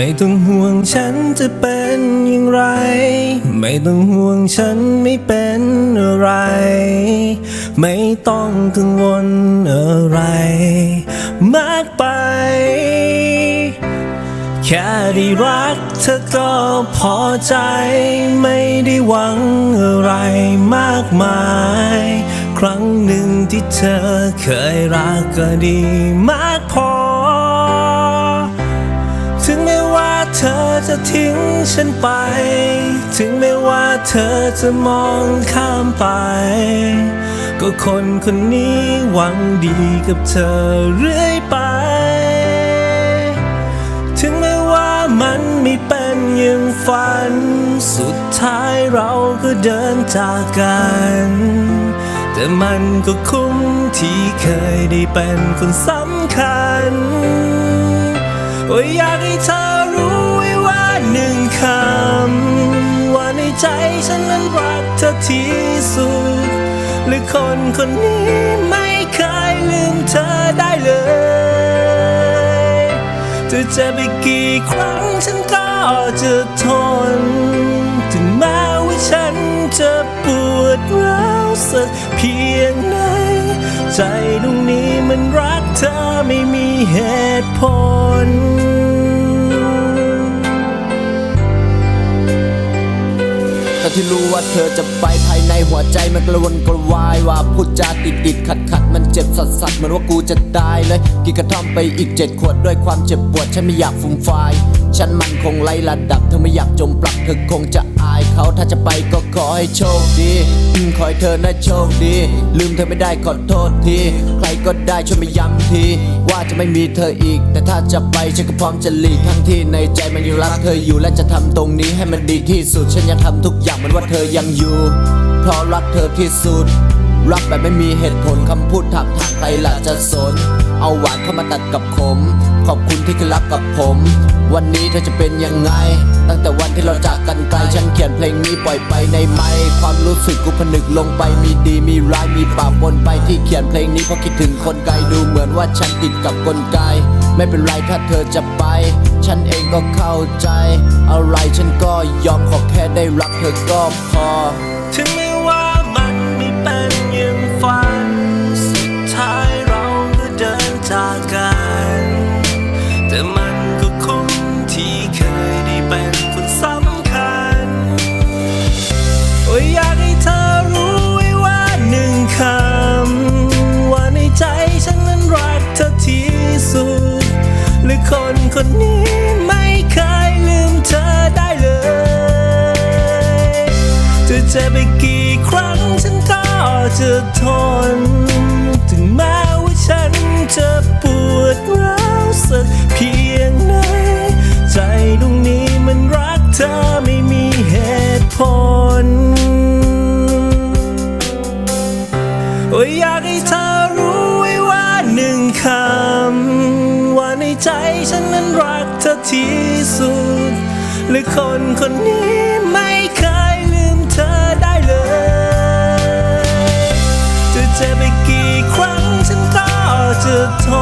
ไม่ต้องห่วงฉันจะเป็นอย่างไร ไม่ต้องห่วงฉันไม่เป็นอะไร ไม่ต้องกังวลอะไร มากไป แค่ได้รักเธอก็พอใจ ไม่ได้หวังอะไรมากมาย ครั้งหนึ่งที่เธอเคยรักก็ดีมากพอ จะทิ้งฉันไป ถึงแม้ว่าเธอจะมองข้ามไป ก็คนคนนี้หวังดีกับเธอเรื่อยไป ถึงแม้ว่ามันไม่เป็นอย่างฝัน สุดท้ายเราก็เดินจากกัน แต่มันก็คุ้มที่เคยได้เป็นคนสำคัญโอ้ยอยากให้เธอ เธอที่สุดและคนคนนี้ไม่เคยลืมเธอได้เลยจะเจ็บไปกี่ครั้งฉันก็จะทน ถึงแม้ว่าฉันจะปวดร้าวสักเพียงไหน ใจตรงนี้มันรักเธอไม่มีเหตุผล แต่ที่รู้ว่าเธอจะไปภายในหัวใจมันกระวนกระวายว่าพูดจาติดติดขัดขัดมันเจ็บสัสสัสเหมือนว่ากูจะตายเลยกินกระท่อมไปอีกเจ็ดขวดด้วยความเจ็บปวดฉันไม่อยากฟุ่มฟายฉันมันคงไล่ระดับเธอไม่อยากจมปลักเธอคงจะอายเขาถ้าจะไปก็ขอให้โชคดีอืมขอให้เธอนะโชคดี ลืมเธอไม่ได้ขอโทษที ใครก็ได้ช่วยมาย้ำที ว่าจะไม่มีเธออีก แต่ถ้าจะไปฉันก็พร้อมจะหลีกทั้งที่ในใจมันยังรักเธออยู่และจะทำตรงนี้ให้มันดีที่สุดฉันยังทำทุกอย่างมือนว่าเธอยังอยู่ เพราะรักเธอที่สุด รักแบบไม่มีเหตุผลคำพูดถักถักใครล่ะจะสน เอาหวานเข้ามาตัดกับขม ขอบคุณที่เคยรักกับผม วันนี้เธอจะเป็นยังไง ตั้งแต่วันที่เราจากกันไกลฉันเขียนเพลงนี้ปล่อยไปในไมค์ความรู้สึกกูผนึกลงไปมีดีมีร้าย มีปากปนไปที่เขียนเพลงนี้เพราะคิดถึงคนไกลดูเหมือนว่าฉันติดกับกลไก ไม่เป็นไรถ้าเธอจะไป ฉันเองก็เข้าใจ อะไรฉันก็ยอมขอแค่ได้รักเธอก็พอ เจ็บไปกี่ครั้งฉันก็จะทน ถึงแม้ว่าฉันจะปวดร้าวสักเพียงไหน ใจตรงนี้มันรักเธอไม่มีเหตุผล โอ้ยอยากให้เธอรู้ไว้ว่าหนึ่งคำ ว่าในใจฉันนั้นรักเธอที่สุด และคนคนนี้ไม่เคย เจ็บไปกี่ครั้งฉันก็จะทน